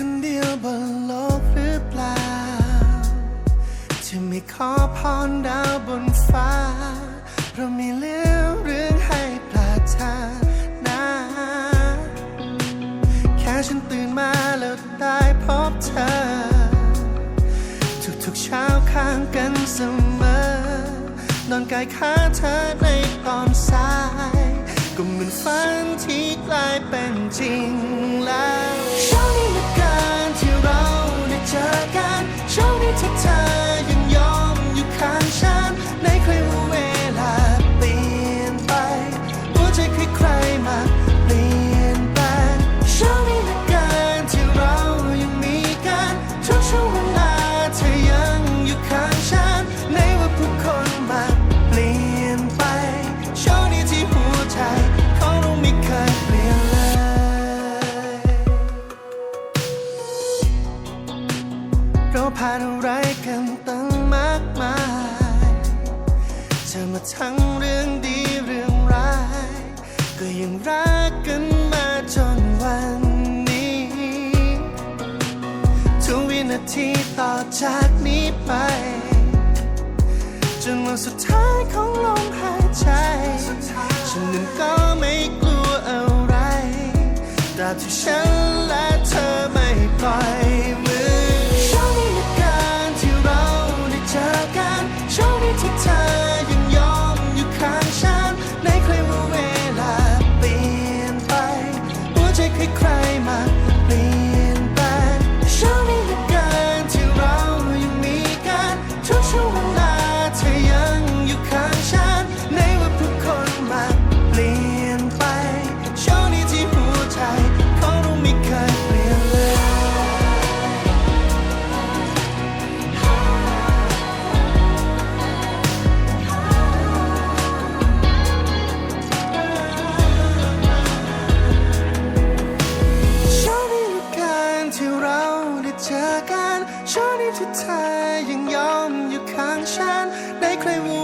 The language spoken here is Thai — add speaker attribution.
Speaker 1: คนเดียวบนโลกหรือเปล่า จะไม่ขอพรดาวบนฟ้า เพราะมีเรื่องเรื่องให้ปรารถนา แค่ฉันตื่นมาแล้วได้พบเธอ ทุกๆเช้าข้างกันเสมอนอนกายขาเธอในตอนสาย ก็เหมือนฝันที่กลายเป็นจริง ผ่านอะไรกันตั้งมากมายเจอมาทั้งเรื่องดีเรื่องร้าย ก็ยังรักกันมาจนวันนี้ ทุกวินาทีต่อจากนี้ไป จนวันสุดท้ายของลมหายใจ ฉันนั้นก็ไม่กลัวอะไรตราบที่ฉัน กันโชคดีที่เธอยังยอมอยู่ข้างฉันในใครว่